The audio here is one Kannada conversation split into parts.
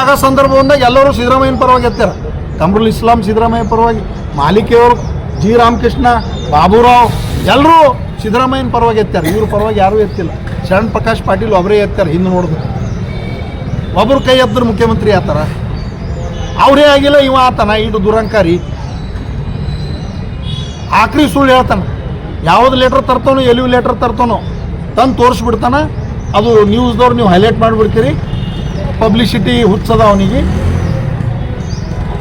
ಆಗ ಸಂದರ್ಭದಿಂದ ಎಲ್ಲರೂ ಸಿದ್ದರಾಮಯ್ಯನ ಪರವಾಗಿ ಎತ್ತಾರ. ಕಮ್ರುಲ್ ಇಸ್ಲಾಂ ಸಿದ್ದರಾಮಯ್ಯ ಪರವಾಗಿ, ಮಾಲಿಕೆಯವರು ಜಿ. ರಾಮಕೃಷ್ಣ, ಬಾಬುರಾವ್, ಎಲ್ಲರೂ ಸಿದ್ದರಾಮಯ್ಯನ ಪರವಾಗಿ ಎತ್ತಾರೆ. ಇವ್ರ ಪರವಾಗಿ ಯಾರೂ ಎತ್ತಿಲ್ಲ. ಶರಣ್ ಪ್ರಕಾಶ್ ಪಾಟೀಲ್ ಒಬ್ಬರೇ ಎತ್ತಾರೆ ಹಿಂದೆ ನೋಡಿದ್ರು. ಒಬ್ಬರು ಕೈ ಎದ್ದರು ಮುಖ್ಯಮಂತ್ರಿ ಆತಾರ. ಅವರೇ ಆಗಿಲ್ಲ, ಇವ ಆತನ ಇಡು ದುರಂಕಾರಿ. ಆಕ್ರಿ ಸುಳ್ಳು ಹೇಳ್ತಾನ. ಯಾವ್ದು ಲೆಟ್ರ್ ತರ್ತಾನೋ ಎಲ್ಲಿ ಲೆಟ್ರ್ ತರ್ತಾನೋ, ತಂದು ತೋರಿಸ್ಬಿಡ್ತಾನ. ಅದು ನ್ಯೂಸ್ದವ್ರು ನೀವು ಹೈಲೈಟ್ ಮಾಡಿಬಿಡ್ತೀರಿ. ಪಬ್ಲಿಸಿಟಿ ಹುಚ್ಚದ ಅವನಿಗೆ.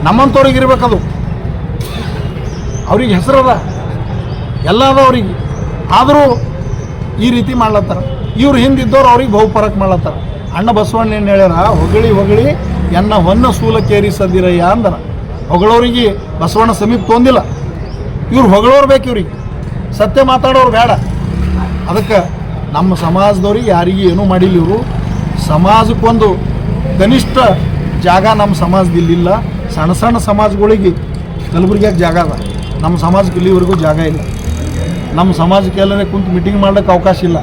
ನಮ್ಮಂಥವ್ರಿಗೆ ಇರಬೇಕದು. ಅವ್ರಿಗೆ ಹೆಸರದ ಎಲ್ಲ ಅದ ಅವ್ರಿಗೆ. ಆದರೂ ಈ ರೀತಿ ಮಾಡ್ಲತ್ತಾರ. ಇವ್ರು ಹಿಂದಿದ್ದವ್ರು ಅವ್ರಿಗೆ ಬಹುಪರಕ್ ಮಾಡ್ಲತ್ತಾರ. ಅಣ್ಣ ಬಸವಣ್ಣ ಏನು ಹೇಳ್ಯಾರ? ಹೊಗಳಿ ಹೊಗಳಿ, ಎನ್ನ ಹೊನ್ನ ಸೂಲಕ್ಕೇರಿಸದಿರಯ್ಯ ಅಂದರ. ಹೊಗಳವ್ರಿಗೆ ಬಸವಣ್ಣ ಸಮೀಪ ತೊಂದಿಲ್ಲ. ಇವ್ರು ಹೊಗಳೋರು ಬೇಕು ಇವ್ರಿಗೆ. ಸತ್ಯ ಮಾತಾಡೋರು ಬೇಡ. ಅದಕ್ಕೆ ನಮ್ಮ ಸಮಾಜದವ್ರಿಗೆ ಯಾರಿಗೂ ಏನೂ ಮಾಡಿಲ್ಲ ಇವರು. ಸಮಾಜಕ್ಕೊಂದು ಕನಿಷ್ಠ ಜಾಗ ನಮ್ಮ ಸಮಾಜದಲ್ಲಿ ಇಲ್ಲ ಸಣ್ಣ ಸಣ್ಣ ಸಮಾಜಗಳಿಗೆ ಕಲಬುರ್ಗಿಯಾಗ ಜಾಗ ಅದ? ನಮ್ಮ ಸಮಾಜಕ್ಕೆ ಇಲ್ಲಿವರೆಗೂ ಜಾಗ ಇಲ್ಲ. ನಮ್ಮ ಸಮಾಜಕ್ಕೆ ಎಲ್ಲರೇ ಕುಂತು ಮೀಟಿಂಗ್ ಮಾಡ್ಲಿಕ್ಕೆ ಅವಕಾಶ ಇಲ್ಲ.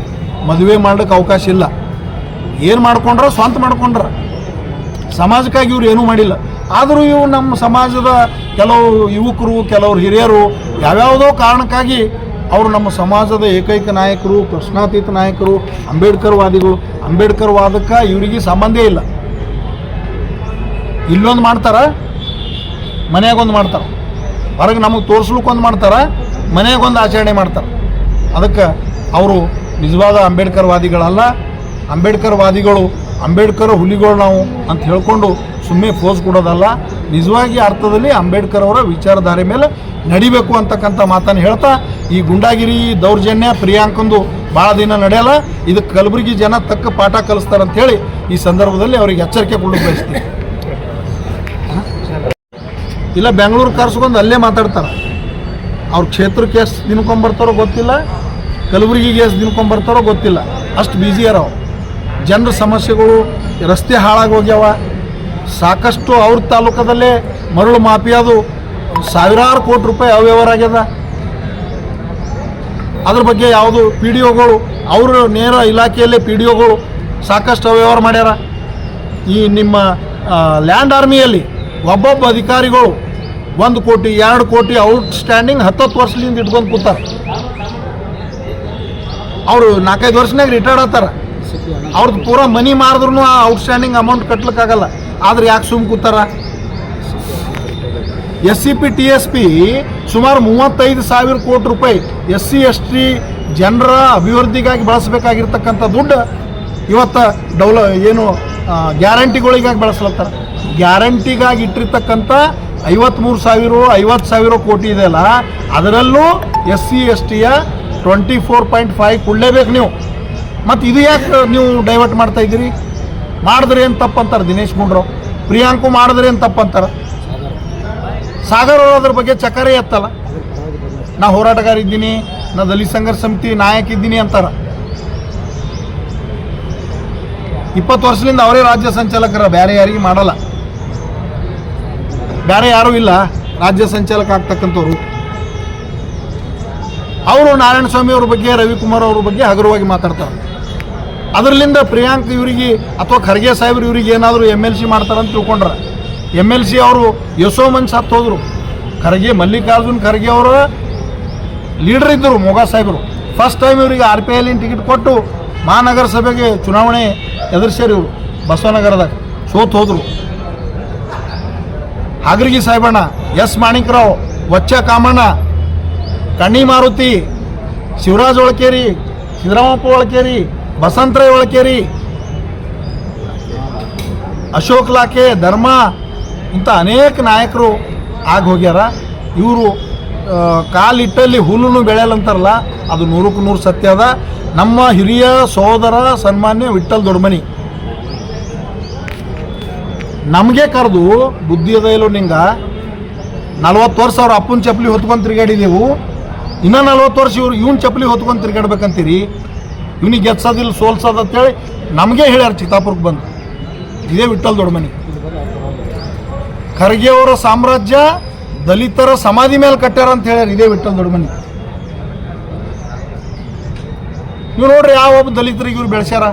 ಮದುವೆ ಮಾಡ್ಲಿಕ್ಕೆ ಅವಕಾಶ ಇಲ್ಲ. ಏನು ಮಾಡ್ಕೊಂಡ್ರ? ಸ್ವಂತ ಮಾಡ್ಕೊಂಡ್ರ. ಸಮಾಜಕ್ಕಾಗಿ ಇವ್ರು ಏನೂ ಮಾಡಿಲ್ಲ. ಆದರೂ ಇವು ನಮ್ಮ ಸಮಾಜದ ಕೆಲವು ಯುವಕರು ಕೆಲವರು ಹಿರಿಯರು ಯಾವ್ಯಾವುದೋ ಕಾರಣಕ್ಕಾಗಿ ಅವರು ನಮ್ಮ ಸಮಾಜದ ಏಕೈಕ ನಾಯಕರು, ಪ್ರಶ್ನಾತೀತ ನಾಯಕರು ಅಂಬೇಡ್ಕರ್ ವಾದಿಗಳು ಅಂಬೇಡ್ಕರ್ ವಾದಕ್ಕೆ ಇವರಿಗೆ ಸಂಬಂಧೇ ಇಲ್ಲ. ಇಲ್ಲೊಂದು ಮಾಡ್ತಾರೆ, ಮನೆಯಾಗೊಂದು ಮಾಡ್ತಾರೆ. ಹೊರಗೆ ನಮಗೆ ತೋರಿಸ್ಲಿಕ್ಕೊಂದು ಮಾಡ್ತಾರೆ, ಮನೆಯಾಗೊಂದು ಆಚರಣೆ ಮಾಡ್ತಾರೆ. ಅದಕ್ಕೆ ಅವರು ನಿಜವಾದ ಅಂಬೇಡ್ಕರ್ ವಾದಿಗಳಲ್ಲ ಅಂಬೇಡ್ಕರ್ ವಾದಿಗಳು ಅಂಬೇಡ್ಕರ್ ಹುಲಿಗಳು ನಾವು ಅಂತ ಹೇಳ್ಕೊಂಡು ಸುಮ್ಮನೆ ಫೋಸ್ ಕೊಡೋದಲ್ಲ. ನಿಜವಾಗಿ ಅರ್ಥದಲ್ಲಿ ಅಂಬೇಡ್ಕರ್ ಅವರ ವಿಚಾರಧಾರೆ ಮೇಲೆ ನಡಿಬೇಕು ಅಂತಕ್ಕಂಥ ಮಾತನ್ನು ಹೇಳ್ತಾ, ಈ ಗುಂಡಾಗಿರಿ ದೌರ್ಜನ್ಯ ಪ್ರಿಯಾಂಕಂದು ಭಾಳ ದಿನ ನಡೆಯಲ್ಲ ಇದಕ್ಕೆ ಕಲಬುರಗಿ ಜನ ತಕ್ಕ ಪಾಠ ಕಲಿಸ್ತಾರೆ ಅಂತೇಳಿ ಈ ಸಂದರ್ಭದಲ್ಲಿ ಅವರಿಗೆ ಎಚ್ಚರಿಕೆ ಕೊಡಲು ಬಯಸ್ತೀನಿ. ಇಲ್ಲ ಬೆಂಗಳೂರು ಕರ್ಸ್ಕೊಂಡು ಅಲ್ಲೇ ಮಾತಾಡ್ತಾರೆ. ಅವ್ರ ಕ್ಷೇತ್ರಕ್ಕೆ ಎಷ್ಟು ದಿನಕೊಂಬರ್ತಾರೋ ಗೊತ್ತಿಲ್ಲ ಕಲಬುರಗಿಗೆ ಎಷ್ಟು ದಿನಕೊಂಬರ್ತಾರೋ ಗೊತ್ತಿಲ್ಲ. ಅಷ್ಟು ಬ್ಯುಸಿ ಅರವ ಜನರ ಸಮಸ್ಯೆಗಳು ರಸ್ತೆ ಹಾಳಾಗಿ ಹೋಗ್ಯಾವ ಸಾಕಷ್ಟು ಅವ್ರ ತಾಲೂಕದಲ್ಲೇ ಮರಳು ಮಾಫಿಯಾದು ಸಾವಿರಾರು ಕೋಟಿ ರೂಪಾಯಿ ಅವ್ಯವಹಾರ ಆಗ್ಯದ. ಅದ್ರ ಬಗ್ಗೆ ಯಾವುದು ಪಿ ಡಿ ಒಗಳು ಅವರು ನೇರ ಇಲಾಖೆಯಲ್ಲೇ ಪಿ ಡಿ ಒಗಳು ಸಾಕಷ್ಟು ಅವ್ಯವಹಾರ ಮಾಡ್ಯಾರ. ಈ ನಿಮ್ಮ ಲ್ಯಾಂಡ್ ಆರ್ಮಿಯಲ್ಲಿ ಒಬ್ಬೊಬ್ಬ ಅಧಿಕಾರಿಗಳು ಒಂದು ಕೋಟಿ, ಎರಡು ಕೋಟಿ ಔಟ್ ಸ್ಟ್ಯಾಂಡಿಂಗ್ ಹತ್ತತ್ತು ವರ್ಷದಿಂದ ಇಟ್ಕೊಂಡು ಕೂತಾರ. ಅವರು ನಾಲ್ಕೈದು ವರ್ಷನಾಗ ರಿಟೈರ್ಡ್ ಆತಾರ. ಅವ್ರದ್ದು ಪೂರಾ ಮನಿ ಮಾರಿದ್ರು ಆ ಔಟ್ಸ್ಟ್ಯಾಂಡಿಂಗ್ ಅಮೌಂಟ್ ಕಟ್ಲಿಕ್ಕಾಗಲ್ಲ. ಆದ್ರೆ ಯಾಕೆ ಸುಮ್ ಕೂತಾರ? S C P T S P ಸುಮಾರು ಮೂವತ್ತೈದು ಸಾವಿರ ಕೋಟಿ ರೂಪಾಯಿ ಎಸ್ ಸಿ ಎಸ್ ಟಿ ಜನರ ಅಭಿವೃದ್ಧಿಗಾಗಿ ಬಳಸಬೇಕಾಗಿರ್ತಕ್ಕಂಥ ದುಡ್ಡು ಇವತ್ತು ಡೌಲ ಏನು ಗ್ಯಾರಂಟಿಗಳಿಗಾಗಿ ಬಳಸ್ಲತ್ತಾರ. ಗ್ಯಾರಂಟಿಗಾಗಿ ಇಟ್ಟಿರ್ತಕ್ಕಂಥ ಐವತ್ತ್ಮೂರು ಸಾವಿರ, ಐವತ್ತು ಸಾವಿರ ಕೋಟಿ ಇದೆಯಲ್ಲ ಅದರಲ್ಲೂ ಎಸ್ ಸಿ ಎಸ್ ಟಿಯ ಟ್ವೆಂಟಿ ಫೋರ್ ಪಾಯಿಂಟ್ ಫೈವ್ ಕೊಡಲೇಬೇಕು ನೀವು. ಮತ್ತು ಇದು ಯಾಕೆ ನೀವು ಡೈವರ್ಟ್ ಮಾಡ್ತಾ ಇದ್ದೀರಿ? ಮಾಡಿದ್ರೆ ಏನು ತಪ್ಪಂತಾರೆ ದಿನೇಶ್ ಗುಂಡ್ರಾವ್ ಪ್ರಿಯಾಂಕು ಮಾಡಿದ್ರೆ ಏನು ತಪ್ಪಂತಾರೆ? ಸಾಗರ್ ಅವರು ಅದ್ರ ಬಗ್ಗೆ ಚಕರೇ ಎತ್ತಲ್ಲ. ನಾ ಹೋರಾಟಗಾರ ಇದ್ದೀನಿ, ನಾ ದಲಿತ ಸಂಘರ್ಷ ಸಮಿತಿ ನಾಯಕ ಇದ್ದೀನಿ ಅಂತಾರ. ಇಪ್ಪತ್ತು ವರ್ಷದಿಂದ ಅವರೇ ರಾಜ್ಯ ಸಂಚಾಲಕರ, ಬೇರೆ ಯಾರಿಗೆ ಮಾಡಲ್ಲ. ಬೇರೆ ಯಾರೂ ಇಲ್ಲ. ರಾಜ್ಯ ಸಂಚಾಲಕ ಆಗ್ತಕ್ಕಂಥವ್ರು ಅವರು ನಾರಾಯಣಸ್ವಾಮಿ ಅವ್ರ ಬಗ್ಗೆ, ರವಿಕುಮಾರ್ ಅವ್ರ ಬಗ್ಗೆ ಹಗುರವಾಗಿ ಮಾತಾಡ್ತಾರೆ. ಅದರಲ್ಲಿಂದ ಪ್ರಿಯಾಂಕ್ ಇವರಿಗೆ ಅಥವಾ ಖರ್ಗೆ ಸಾಹೇಬ್ರು ಇವರಿಗೆ ಏನಾದರೂ ಎಂ ಎಲ್ ಸಿ ಮಾಡ್ತಾರಂತ ತಿಳ್ಕೊಂಡ್ರೆ. ಎಂ ಎಲ್ ಸಿ ಅವರು ಯಶೋಮನ್ ಸತ್ತು ಹೋದ್ರು. ಖರ್ಗೆ, ಮಲ್ಲಿಕಾರ್ಜುನ್ ಖರ್ಗೆ ಅವರ ಲೀಡರ್ ಇದ್ದರು, ಮೊಗಾ ಸಾಹೇಬರು. ಫಸ್ಟ್ ಟೈಮ್ ಇವರಿಗೆ ಆರ್ ಪಿ ಐಲಿನ ಟಿಕೆಟ್ ಕೊಟ್ಟು ಮಹಾನಗರ ಸಭೆಗೆ ಚುನಾವಣೆ ಎದುರಿಸ್ಯಾರ ಇವರು ಬಸವನಗರದಾಗ. ಸೋತ್ ಹೋದರು. ಹಾಗರ್ಗಿ ಸಾಹೇಬಣ್ಣ, ಎಸ್ ಮಾಣಿಕರಾವ್, ವಚ್ಚ ಕಾಮಣ್ಣ, ಕಣ್ಣಿ ಮಾರುತಿ, ಶಿವರಾಜ್ ಒಳಕೇರಿ, ಸಿದ್ದರಾಮಪ್ಪ ಒಳಕೇರಿ, ಬಸಂತರಾಯ್ ಒಳಕೇರಿ, ಅಶೋಕ್ ಲಾಖೆ, ಧರ್ಮ, ಇಂಥ ಅನೇಕ ನಾಯಕರು ಆಗಿ ಹೋಗ್ಯಾರ. ಇವರು ಕಾಲಿಟ್ಟಲ್ಲಿ ಹುಲ್ಲನ್ನು ಬೆಳೆಯಲ್ಲಂತಾರಲ್ಲ ಅದು ನೂರಕ್ಕೂ ನೂರು ಸತ್ಯ ಅದ. ನಮ್ಮ ಹಿರಿಯ ಸಹೋದರ ಸನ್ಮಾನ್ಯ ವಿಠಲ್ ದೊಡ್ಮನಿ ನಮಗೆ ಕರೆದು ಬುದ್ಧಿ ಅದ ಇಲ್ಲೋ ನಿಂಗೆ? ನಲ್ವತ್ತು ವರ್ಷ ಅವ್ರ ಅಪ್ಪನ ಚಪ್ಪಲಿ ಹೊತ್ಕೊಂಡು ತಿರುಗಾಡಿದೆವು ಇನ್ನೂ ನಲ್ವತ್ತು ವರ್ಷ ಇವ್ರು ಇವ್ನ ಚಪ್ಪಲಿ ಹೊತ್ಕೊಂಡು ತಿರುಗಾಡ್ಬೇಕಂತೀರಿ. ಇವನಿಗೆ ಗೆದ್ಸೋದಿಲ್ಲ ಸೋಲ್ಸೋದು ಅಂತೇಳಿ ನಮಗೆ ಹೇಳ್ಯಾರ ಚಿತ್ತಾಪುರಕ್ಕೆ ಬಂದು. ಇದೇ ವಿಠಲ್ ದೊಡ್ಮನಿ ಖರ್ಗೆ ಅವರ ಸಾಮ್ರಾಜ್ಯ ದಲಿತರ ಸಮಾಧಿ ಮೇಲೆ ಕಟ್ಟ್ಯಾರ ಅಂತ ಹೇಳ್ಯಾರ ಇದೇ ವಿಠಲ್ ದೊಡ್ಮನಿ ಇವ್ರು ನೋಡ್ರಿ ಯಾವ ಒಬ್ಬ ದಲಿತರಿಗೆ ಇವ್ರು ಬೆಳೆಸ್ಯಾರ?